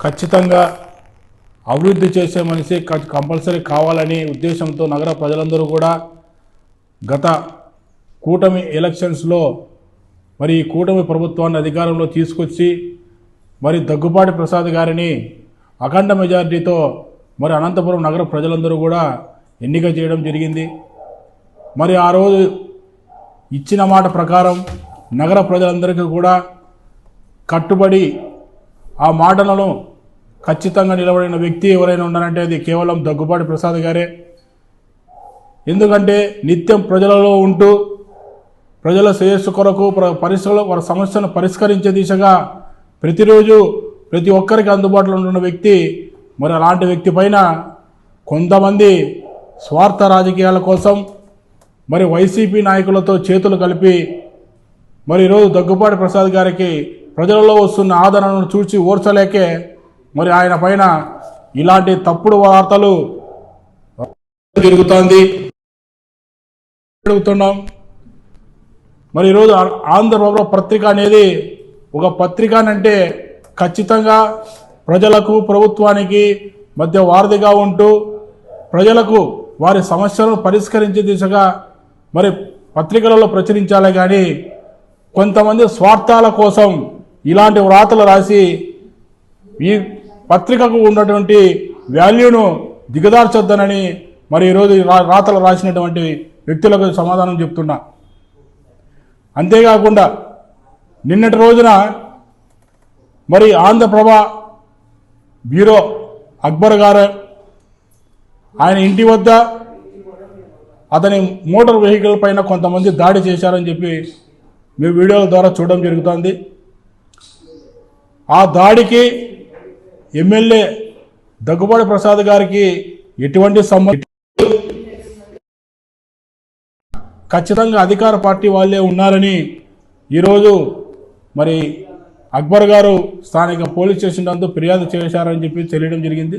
ఖచ్చితంగా అభివృద్ధి చేసే మనిషి కంపల్సరీ కావాలని ఉద్దేశంతో నగర ప్రజలందరూ కూడా గత కూటమి ఎలక్షన్స్లో మరి ఈ కూటమి ప్రభుత్వాన్ని అధికారంలో తీసుకొచ్చి మరి దగ్గుపాటి ప్రసాద్ గారిని అఖండ మెజారిటీతో మరి అనంతపురం నగర ప్రజలందరూ కూడా ఎన్నిక చేయడం జరిగింది. మరి ఆ రోజు ఇచ్చిన మాట ప్రకారం నగర ప్రజలందరికీ కూడా కట్టుబడి ఆ మాటలను ఖచ్చితంగా నిలబడిన వ్యక్తి ఎవరైనా ఉన్నారంటే అది కేవలం దగ్గుబాటి ప్రసాద్ గారే. ఎందుకంటే నిత్యం ప్రజలలో ఉంటూ ప్రజల శ్రేయస్సు కొరకు పరిస్థితులు వారి సమస్యను పరిష్కరించే దిశగా ప్రతిరోజు ప్రతి ఒక్కరికి అందుబాటులో ఉన్న వ్యక్తి మరి అలాంటి వ్యక్తి పైన కొంతమంది స్వార్థ రాజకీయాల కోసం మరి వైసీపీ నాయకులతో చేతులు కలిపి మరి ఈరోజు దగ్గుపాటి ప్రసాద్ గారికి ప్రజలలో వస్తున్న ఆదరణను చూసి ఓర్చలేకే మరి ఆయన పైన ఇలాంటి తప్పుడు వార్తలు తిరుగుతోంది. అడుగుతున్నాం. మరి ఈరోజు ఆ- ఆంధ్రప్రభ పత్రిక అనేది ఒక పత్రిక అంటే ఖచ్చితంగా ప్రజలకు ప్రభుత్వానికి మధ్య వారధిగా ఉంటూ ప్రజలకు వారి సమస్యలను పరిష్కరించే దిశగా మరి పత్రికలలో ప్రచురించాలి కానీ కొంతమంది స్వార్థాల కోసం ఇలాంటి వ్రాతలు రాసి ఈ పత్రికకు ఉన్నటువంటి వాల్యూను దిగదార్చొద్దనని మరి ఈరోజు రాతలు రాసినటువంటి వ్యక్తులకు సమాధానం చెప్తున్నా. అంతేకాకుండా నిన్నటి రోజున మరి ఆంధ్రప్రభ బ్యూరో అక్బర్ గారు ఆయన ఇంటి వద్ద అతని మోటార్ వెహికల్ పైన కొంతమంది దాడి చేశారని చెప్పి మీ వీడియోల ద్వారా చూడడం జరుగుతోంది. ఆ దాడికి ఎమ్మెల్యే దగ్గుబాటి ప్రసాద్ గారికి ఎటువంటి సంబంధం ఖచ్చితంగా అధికార పార్టీ వాళ్ళే ఉన్నారని ఈరోజు మరి అక్బర్ గారు స్థానిక పోలీస్ స్టేషన్ నందు ఫిర్యాదు చేశారని చెప్పి తెలియడం జరిగింది.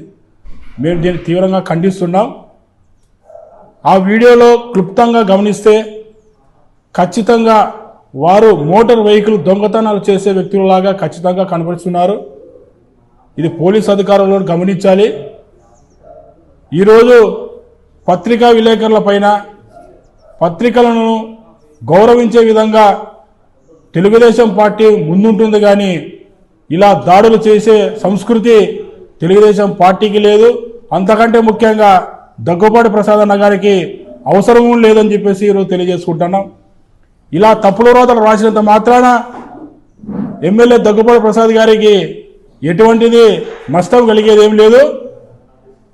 మేము దీన్ని తీవ్రంగా ఖండిస్తున్నాం. ఆ వీడియోలో క్లుప్తంగా గమనిస్తే ఖచ్చితంగా వారు మోటార్ వెహికల్ దొంగతనాలు చేసే వ్యక్తులలాగా ఖచ్చితంగా కనబడుతున్నారు ఇది పోలీస్ అధికారులను గమనించాలి. ఈరోజు పత్రికా విలేకరుల పైన పత్రికలను గౌరవించే విధంగా తెలుగుదేశం పార్టీ ముందుంటుంది కానీ ఇలా దాడులు చేసే సంస్కృతి తెలుగుదేశం పార్టీకి లేదు. అంతకంటే ముఖ్యంగా దగ్గుపాటి ప్రసాద్ అన్న గారికి అవసరం లేదని చెప్పేసి ఈరోజు తెలియజేసుకుంటున్నాం. ఇలా తప్పుడు రోతలు రాసినంత మాత్రాన ఎమ్మెల్యే దగ్గుపాటి ప్రసాద్ గారికి ఎటువంటిది నష్టం కలిగేది ఏం లేదు.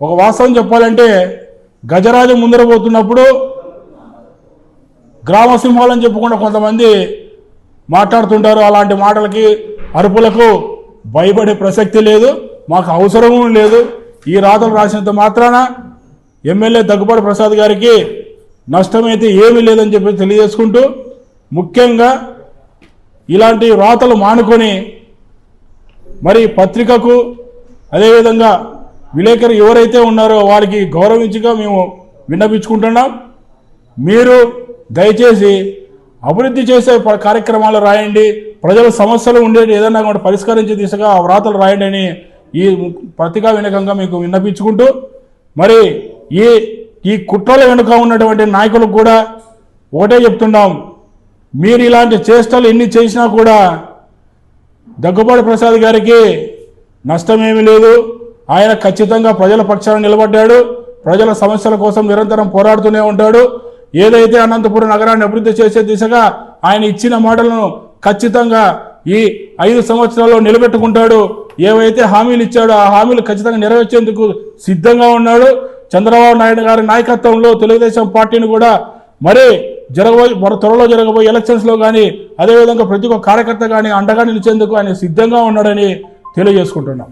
ఒక వాస్తవం చెప్పాలంటే గజరాజు ముందర పోతున్నప్పుడు గ్రామ సింహాలని చెప్పుకుంటే కొంతమంది మాట్లాడుతుంటారు. అలాంటి మాటలకి అరుపులకు భయపడే ప్రసక్తి లేదు. మాకు అవసరము లేదు. ఈ రాతలు రాసినంత మాత్రాన ఎమ్మెల్యే దగ్గుపాటి ప్రసాద్ గారికి నష్టమైతే ఏమీ లేదని చెప్పి తెలియజేసుకుంటూ ముఖ్యంగా ఇలాంటి వ్రాతలు మానుకొని మరి పత్రికకు అదేవిధంగా విలేకరు ఎవరైతే ఉన్నారో వారికి గౌరవించగా మేము విన్నపించుకుంటున్నాం మీరు దయచేసి అభివృద్ధి చేసే ప- కార్యక్రమాలు రాయండి. ప్రజల సమస్యలు ఉండేది ఏదైనా కూడా పరిష్కరించే దిశగా ఆ వ్రాతలు రాయండి అని ఈ పత్రికా వినకంగా మీకు విన్నపించుకుంటూ మరి ఈ ఈ కుట్రల వెనుక ఉన్నటువంటి నాయకులకు కూడా ఒకటే చెప్తున్నాం. మీరు ఇలాంటి చేష్టలు ఎన్ని చేసినా కూడా దగ్గుబాటి ప్రసాద్ గారికి నష్టమేమీ లేదు. ఆయన ఖచ్చితంగా ప్రజల పక్షాన నిలబడ్డాడు. ప్రజల సమస్యల కోసం నిరంతరం పోరాడుతూనే ఉంటాడు. ఏదైతే అనంతపురం నగరాన్ని అభివృద్ధి చేసే దిశగా ఆయన ఇచ్చిన మాటలను ఖచ్చితంగా ఈ ఐదు సంవత్సరాల్లో నిలబెట్టుకుంటాడు. ఏవైతే హామీలు ఇచ్చాడో ఆ హామీలు ఖచ్చితంగా నెరవేర్చేందుకు సిద్ధంగా ఉన్నాడు. చంద్రబాబు నాయుడు గారి నాయకత్వంలో తెలుగుదేశం పార్టీని కూడా మరి జరగబోయే త్వరలో జరగబోయే ఎలక్షన్స్లో కానీ అదేవిధంగా ప్రతి ఒక్క కార్యకర్త కానీ అండగా నిలిచేందుకు ఆయన సిద్ధంగా ఉన్నాడని తెలియజేసుకుంటున్నాం.